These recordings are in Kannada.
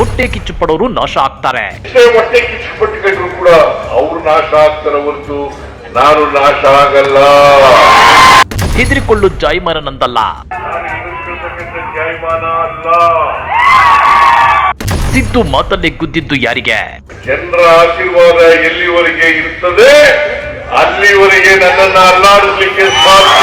ಹೊಟ್ಟೆ ಕಿಚ್ಚು ಪಡೋರು ನಾಶ ಆಗ್ತಾರೆ. ಹೊಟ್ಟೆ ಕಿಚ್ಚು ಕಿಚ್ಚುಪಟ್ಟುಕೊಂಡ್ರು ಕೂಡ ಅವ್ರು ನಾಶ ಆಗ್ತಾರೆ ಹೊರತು ನಾನು ನಾಶ ಆಗಲ್ಲ. ಹೆದರಿಕೊಳ್ಳು ಜಾಯಮಾನನಂದಲ್ಲ. ನಾನು ಜಾಯಮಾನ ಅಲ್ಲ ಸಿದ್ದು ಮಾತಲ್ಲಿ ಗುದ್ದಿದ್ದು ಯಾರಿಗೆ? ಜನರ ಆಶೀರ್ವಾದ ಎಲ್ಲಿವರೆಗೆ ಇರ್ತದೆ? ಅಲ್ಲಿವರೆಗೆ ನನ್ನನ್ನು ಅಲ್ಲಾಡಿಸ್ಲಿಕ್ಕೆ ಸಾಧ್ಯ.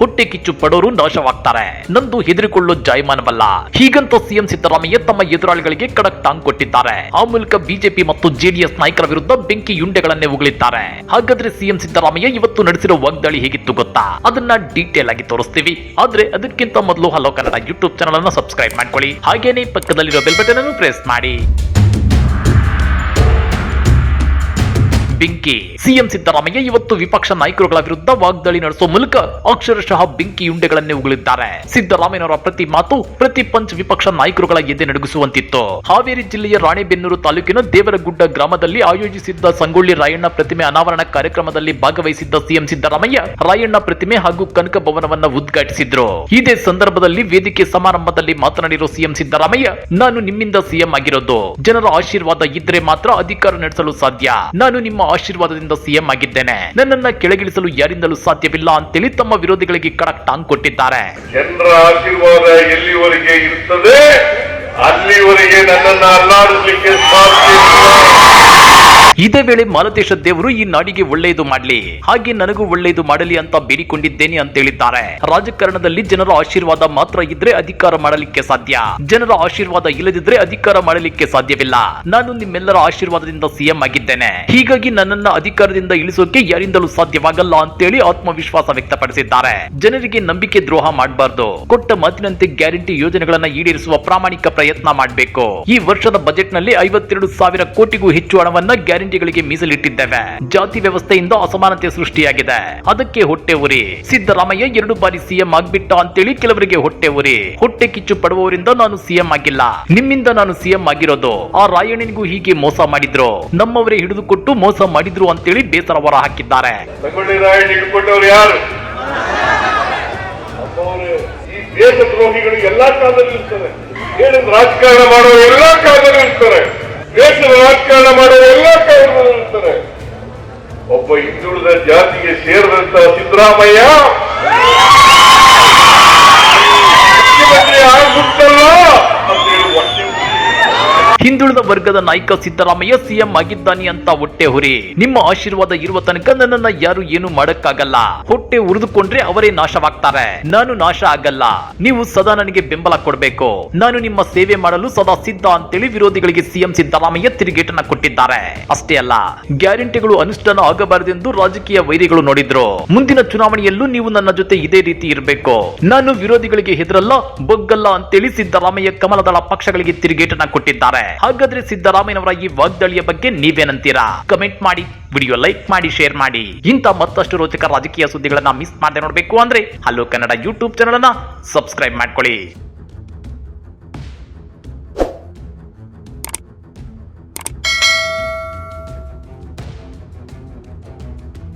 ಹೊಟ್ಟೆ ಕಿಚ್ಚು ಪಡೋರು ನಾಶವಾಗ್ತಾರೆ. ನಂದು ಹೆದರಿಕೊಳ್ಳೋ ಜಾಯಮಾನವಲ್ಲ. ಹೀಗಂತ ಸಿಎಂ ಸಿದ್ದರಾಮಯ್ಯ ತಮ್ಮ ಎದುರಾಳಿಗಳಿಗೆ ಕಡಕ್ ಟಾಂಗ್ ಕೊಟ್ಟಿದ್ದಾರೆ. ಆ ಮೂಲಕ ಬಿಜೆಪಿ ಮತ್ತು ಜೆಡಿಎಸ್ ನಾಯಕರ ವಿರುದ್ಧ ಬೆಂಕಿ ಯುಂಡೆಗಳನ್ನೇ ಉಗಳಿದ್ದಾರೆ. ಹಾಗಾದ್ರೆ ಸಿಎಂ ಸಿದ್ದರಾಮಯ್ಯ ಇವತ್ತು ನಡೆಸಿರೋ ವಾಗ್ದಾಳಿ ಹೇಗಿತ್ತು ಗೊತ್ತಾ? ಅದನ್ನ ಡೀಟೇಲ್ ಆಗಿ ತೋರಿಸ್ತೀವಿ. ಆದ್ರೆ ಅದಕ್ಕಿಂತ ಮೊದಲು ಹಲೋ ಕನ್ನಡ ಯೂಟ್ಯೂಬ್ ಚಾನಲ್ ಅನ್ನು ಸಬ್ಸ್ಕ್ರೈಬ್ ಮಾಡ್ಕೊಳ್ಳಿ. ಹಾಗೇನೆ ಪಕ್ಕದಲ್ಲಿರೋ ಬೆಲ್ ಬಟನ್ ಅನ್ನು ಪ್ರೆಸ್ ಮಾಡಿ. ಬೆಂಕಿ. ಸಿಎಂ ಸಿದ್ದರಾಮಯ್ಯ ಇವತ್ತು ವಿಪಕ್ಷ ನಾಯಕರುಗಳ ವಿರುದ್ಧ ವಾಗ್ದಾಳಿ ನಡೆಸುವ ಮೂಲಕ ಅಕ್ಷರಶಃ ಬೆಂಕಿ ಉಂಡೆಗಳನ್ನೇ ಉಗುಳಿದ್ದಾರೆ. ಸಿದ್ದರಾಮಯ್ಯನವರ ಪ್ರತಿ ಮಾತು ಪ್ರತಿ ಪಂಚ್ ವಿಪಕ್ಷ ನಾಯಕರುಗಳ ಎದೆ ನಡುಗಿಸುವಂತಿತ್ತು. ಹಾವೇರಿ ಜಿಲ್ಲೆಯ ರಾಣೆಬೆನ್ನೂರು ತಾಲೂಕಿನ ದೇವರಗುಡ್ಡ ಗ್ರಾಮದಲ್ಲಿ ಆಯೋಜಿಸಿದ್ದ ಸಂಗೊಳ್ಳಿ ರಾಯಣ್ಣ ಪ್ರತಿಮೆ ಅನಾವರಣ ಕಾರ್ಯಕ್ರಮದಲ್ಲಿ ಭಾಗವಹಿಸಿದ್ದ ಸಿಎಂ ಸಿದ್ದರಾಮಯ್ಯ ರಾಯಣ್ಣ ಪ್ರತಿಮೆ ಹಾಗೂ ಕನಕ ಭವನವನ್ನ ಉದ್ಘಾಟಿಸಿದ್ರು. ಇದೇ ಸಂದರ್ಭದಲ್ಲಿ ವೇದಿಕೆ ಸಮಾರಂಭದಲ್ಲಿ ಮಾತನಾಡಿರುವ ಸಿಎಂ ಸಿದ್ದರಾಮಯ್ಯ, ನಾನು ನಿಮ್ಮಿಂದ ಸಿಎಂ ಆಗಿರೋದು. ಜನರ ಆಶೀರ್ವಾದ ಇದ್ರೆ ಮಾತ್ರ ಅಧಿಕಾರ ನಡೆಸಲು ಸಾಧ್ಯ. ನಾನು ನಿಮ್ಮ ಆಶೀರ್ವಾದದಿಂದ ಸಿಎಂ ಆಗಿದ್ದೇನೆ. ನನ್ನನ್ನ ಕೆಳಗಿಳಿಸಲು ಯಾರಿಂದಲೂ ಸಾಧ್ಯವಿಲ್ಲ ಅಂತೇಳಿ ತಮ್ಮ ವಿರೋಧಿಗಳಿಗೆ ಕಡಕ್ ಟಾಂಗ್ ಕೊಟ್ಟಿದ್ದಾರೆ. ಜನರ ಆಶೀರ್ವಾದ ಎಲ್ಲಿವರೆಗೆ ಇರ್ತದೆ? ಅಲ್ಲಿವರೆಗೆ ನನ್ನನ್ನು ಅಲ್ಲಾಡಿಸಲಿಕ್ಕೆ ಸಾಧ್ಯ. ಇದೇ ವೇಳೆ ಮಾಲತೇಶ ದೇವರು ಈ ನಾಡಿಗೆ ಒಳ್ಳೆಯದು ಮಾಡಲಿ. ಹಾಗೆ ನನಗೂ ಒಳ್ಳೆಯದು ಮಾಡಲಿ ಅಂತ ಬೇಡಿಕೊಂಡಿದ್ದೇನೆ ಅಂತ ಹೇಳಿದ್ದಾರೆ. ರಾಜಕಾರಣದಲ್ಲಿ ಜನರ ಆಶೀರ್ವಾದ ಮಾತ್ರ ಇದ್ರೆ ಅಧಿಕಾರ ಮಾಡಲಿಕ್ಕೆ ಸಾಧ್ಯ. ಜನರ ಆಶೀರ್ವಾದ ಇಲ್ಲದಿದ್ರೆ ಅಧಿಕಾರ ಮಾಡಲಿಕ್ಕೆ ಸಾಧ್ಯವಿಲ್ಲ. ನಾನು ನಿಮ್ಮೆಲ್ಲರ ಆಶೀರ್ವಾದದಿಂದ ಸಿಎಂ ಆಗಿದ್ದೇನೆ. ಹೀಗಾಗಿ ನನ್ನನ್ನ ಅಧಿಕಾರದಿಂದ ಇಳಿಸೋಕೆ ಯಾರಿಂದಲೂ ಸಾಧ್ಯವಾಗಲ್ಲ ಅಂತೇಳಿ ಆತ್ಮವಿಶ್ವಾಸ ವ್ಯಕ್ತಪಡಿಸಿದ್ದಾರೆ. ಜನರಿಗೆ ನಂಬಿಕೆ ದ್ರೋಹ ಮಾಡಬಾರದು. ಕೊಟ್ಟ ಮಾತಿನಂತೆ ಗ್ಯಾರಂಟಿ ಯೋಜನೆಗಳನ್ನ ಈಡೇರಿಸುವ ಪ್ರಾಮಾಣಿಕ ಪ್ರಯತ್ನ ಮಾಡಬೇಕು. ಈ ವರ್ಷದ ಬಜೆಟ್ನಲ್ಲಿ ಐವತ್ತೆರಡು ಸಾವಿರ ಕೋಟಿಗೂ ಹೆಚ್ಚು ಹಣವನ್ನ ಗ್ಯಾರಂಟಿಗಳಿಗೆ ಮೀಸಲಿಟ್ಟಿದ್ದೇವೆ. ಜಾತಿ ವ್ಯವಸ್ಥೆಯಿಂದ ಅಸಮಾನತೆ ಸೃಷ್ಟಿಯಾಗಿದೆ. ಅದಕ್ಕೆ ಹೊಟ್ಟೆ ಉರಿ. ಸಿದ್ದರಾಮಯ್ಯ ಎರಡು ಬಾರಿ ಸಿಎಂ ಆಗ್ಬಿಟ್ಟ ಅಂತೇಳಿ ಕೆಲವರಿಗೆ ಹೊಟ್ಟೆ ಉರಿ. ಹೊಟ್ಟೆ ಕಿಚ್ಚು ಪಡುವವರಿಂದ ನಾನು ಸಿಎಂ ಆಗಿಲ್ಲ. ನಿಮ್ಮಿಂದ ನಾನು ಸಿಎಂ ಆಗಿರೋದು. ಆ ರಾಯಣ್ಣನಿಗೂ ಹೀಗೆ ಮೋಸ ಮಾಡಿದ್ರು. ನಮ್ಮವರೇ ಹಿಡಿದುಕೊಟ್ಟು ಮೋಸ ಮಾಡಿದ್ರು ಅಂತೇಳಿ ಬೇಸರ ಹೊರ ಹಾಕಿದ್ದಾರೆ. ದೇಶದ್ರೋಹಿಗಳು ಎಲ್ಲಾ ಕಾಲದಲ್ಲಿ ಇರ್ತಾರೆ ರಾಜಕಾರಣ ಮಾಡೋರು ಎಲ್ಲಾ ಕಾಲದಲ್ಲಿ ಇರ್ತಾರೆ ದೇಶದ ರಾಜಕಾರಣ ಮಾಡುವ ಎಲ್ಲ ಕಾರ್ಯಕ್ರಮ ಒಬ್ಬ ಹಿಂದುಳಿದ ಜಾತಿಗೆ ಸೇರಿದಂತಹ ಸಿದ್ದರಾಮಯ್ಯ ಹಿಂದುಳಿದ ವರ್ಗದ ನಾಯಕ ಸಿದ್ದರಾಮಯ್ಯ ಸಿಎಂ ಆಗಿದ್ದಾನೆ ಅಂತ ಹೊಟ್ಟೆ ಹೊರಿ. ನಿಮ್ಮ ಆಶೀರ್ವಾದ ಇರುವ ತನಕ ನನ್ನನ್ನ ಯಾರು ಏನು ಮಾಡಕ್ಕಾಗಲ್ಲ. ಹೊಟ್ಟೆ ಉರಿದುಕೊಂಡ್ರೆ ಅವರೇ ನಾಶವಾಗ್ತಾರೆ. ನಾನು ನಾಶ ಆಗಲ್ಲ. ನೀವು ಸದಾ ನನಗೆ ಬೆಂಬಲ ಕೊಡಬೇಕು. ನಾನು ನಿಮ್ಮ ಸೇವೆ ಮಾಡಲು ಸದಾ ಸಿದ್ಧ ಅಂತೇಳಿ ವಿರೋಧಿಗಳಿಗೆ ಸಿಎಂ ಸಿದ್ದರಾಮಯ್ಯ ತಿರುಗೇಟನ್ನ ಕೊಟ್ಟಿದ್ದಾರೆ. ಅಷ್ಟೇ ಅಲ್ಲ, ಗ್ಯಾರಂಟಿಗಳು ಅನುಷ್ಠಾನ ಆಗಬಾರದೆಂದು ರಾಜಕೀಯ ವೈರಿಗಳು ನೋಡಿದ್ರು. ಮುಂದಿನ ಚುನಾವಣೆಯಲ್ಲೂ ನೀವು ನನ್ನ ಜೊತೆ ಇದೇ ರೀತಿ ಇರಬೇಕು. ನಾನು ವಿರೋಧಿಗಳಿಗೆ ಹೆದರಲ್ಲ, ಬಗ್ಗಲ್ಲ ಅಂತೇಳಿ ಸಿದ್ದರಾಮಯ್ಯ ಕಮಲದಳ ಪಕ್ಷಗಳಿಗೆ ತಿರುಗೇಟನ್ನ ಕೊಟ್ಟಿದ್ದಾರೆ. ಹಾಗಾದ್ರೆ ಸಿದ್ದರಾಮಯ್ಯನವರ ಈ ವಾಗ್ದಾಳಿಯ ಬಗ್ಗೆ ನೀವೇನಂತೀರಾ? ಕಮೆಂಟ್ ಮಾಡಿ ವಿಡಿಯೋ ಲೈಕ್ ಮಾಡಿ ಶೇರ್ ಮಾಡಿ. ಇಂಥ ಮತ್ತಷ್ಟು ರೋಚಕ ರಾಜಕೀಯ ಸುದ್ದಿಗಳನ್ನ ಮಿಸ್ ಮಾಡದೆ ನೋಡ್ಬೇಕು ಅಂದ್ರೆ, ಹಲೋ ಕನ್ನಡ ಯೂಟ್ಯೂಬ್ ಚಾನಲ್ ಅನ್ನ ಸಬ್ಸ್ಕ್ರೈಬ್ ಮಾಡ್ಕೊಳ್ಳಿ.